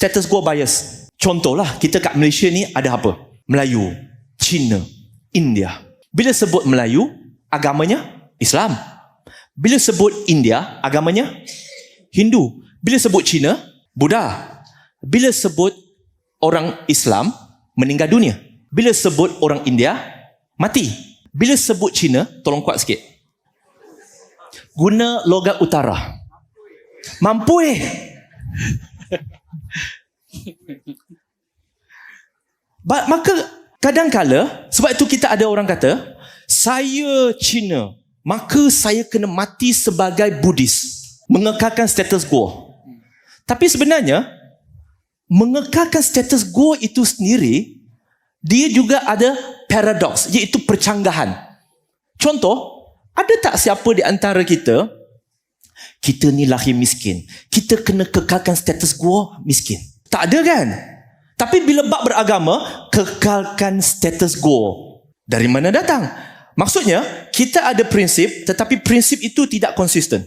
status quo bias. Contohlah, kita kat Malaysia ni ada apa? Melayu, Cina, India. Bila sebut Melayu, agamanya Islam. Bila sebut India, agamanya Hindu. Bila sebut Cina, Buddha. Bila sebut orang Islam, meninggal dunia. Bila sebut orang India, mati. Bila sebut Cina, tolong kuat sikit. Guna logat utara. Mampu eh. Ba- maka kadang-kala sebab itu kita ada orang kata saya Cina maka saya kena mati sebagai Buddhis mengekalkan status quo. Tapi sebenarnya mengekalkan status quo itu sendiri dia juga ada paradox iaitu percanggahan. Contoh, ada tak siapa di antara kita kita ni lahir miskin. Kita kena kekalkan status quo miskin. Tak ada kan? Tapi bila bab beragama, kekalkan status quo. Dari mana datang? Maksudnya, kita ada prinsip tetapi prinsip itu tidak konsisten.